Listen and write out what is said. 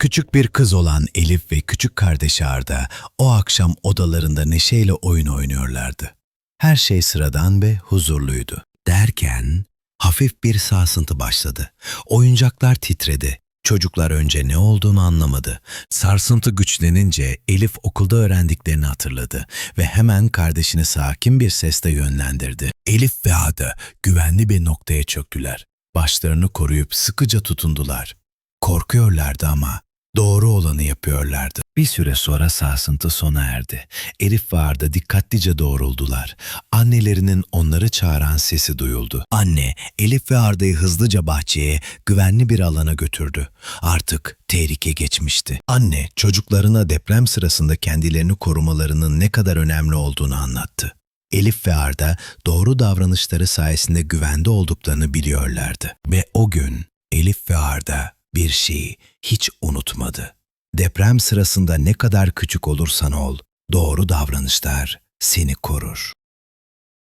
Küçük bir kız olan Elif ve küçük kardeşi Arda o akşam odalarında neşeyle oyun oynuyorlardı. Her şey sıradan ve huzurluydu. Derken hafif bir sarsıntı başladı. Oyuncaklar titredi. Çocuklar önce ne olduğunu anlamadı. Sarsıntı güçlenince Elif okulda öğrendiklerini hatırladı ve hemen kardeşini sakin bir sesle yönlendirdi. Elif ve Ada güvenli bir noktaya çöktüler. Başlarını koruyup sıkıca tutundular. Korkuyorlardı ama doğru olanı yapıyorlardı. Bir süre sonra sarsıntı sona erdi. Elif ve Arda dikkatlice doğruldular. Annelerinin onları çağıran sesi duyuldu. Anne, Elif ve Arda'yı hızlıca bahçeye, güvenli bir alana götürdü. Artık tehlike geçmişti. Anne, çocuklarına deprem sırasında kendilerini korumalarının ne kadar önemli olduğunu anlattı. Elif ve Arda doğru davranışları sayesinde güvende olduklarını biliyorlardı. Ve o gün Elif ve Arda bir şeyi hiç unutmadı. Deprem sırasında ne kadar küçük olursan ol, doğru davranışlar seni korur.